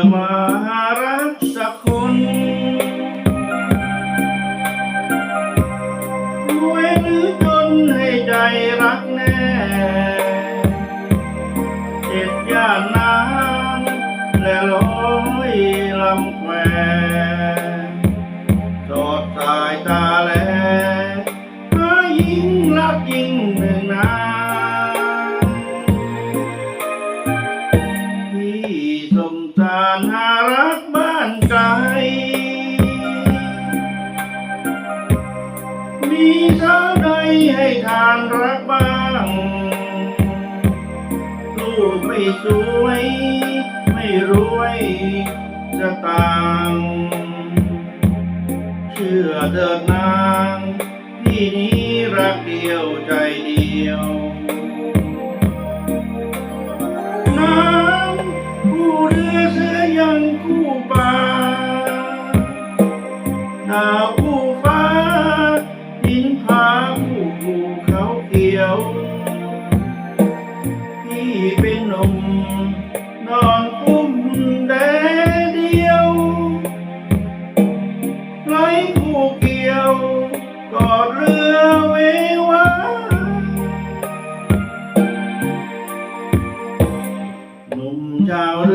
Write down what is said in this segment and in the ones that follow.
อมารักสักคนด้วยหรือจนให้ใจรักแน่เจ็ดย่านารหารักบ้านไกล มีเท่าใดให้ทานรักบ้าง ลูกไม่สวย ไม่รวยจะตางเชื่อเถิดนาง ที่นี้รักเดียวใจเดียว คู่ป่าวผู้ฟ้าดินผาผู้ภูเขาเขียว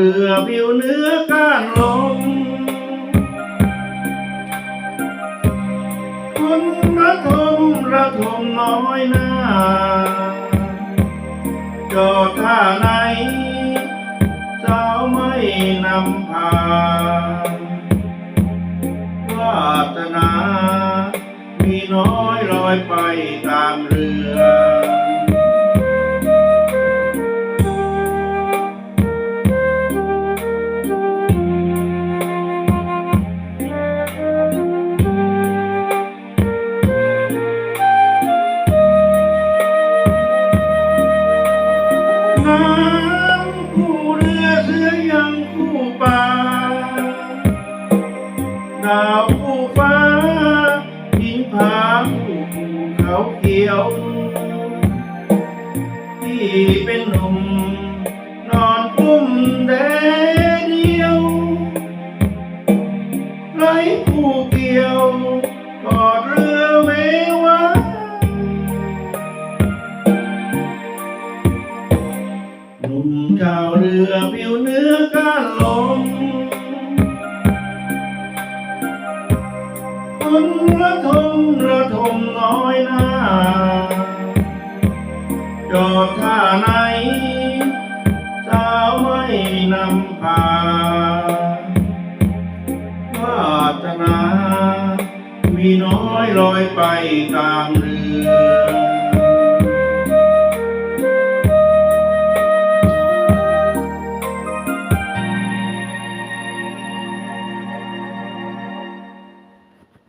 เรือผิวเนื้อก้านลมคนระทมระทมน้อยหน้า จอดท่าไหนสาไม่นำพาวาสนา มีน้อยลอยไปตามเรือ น้ำคู่เรือเสือยังคู่ป่าดาวคู่ฟ้าหินผาคู่ภูเขาเขียว ที่เป็นหนุ่ม จ้าเรือผิวเนื้อก้านลงคนระทมระทมน้อยหน้า จอดท่าไหนสาวไม่นำพาวาตนา มีน้อยลอยไปตามเรือ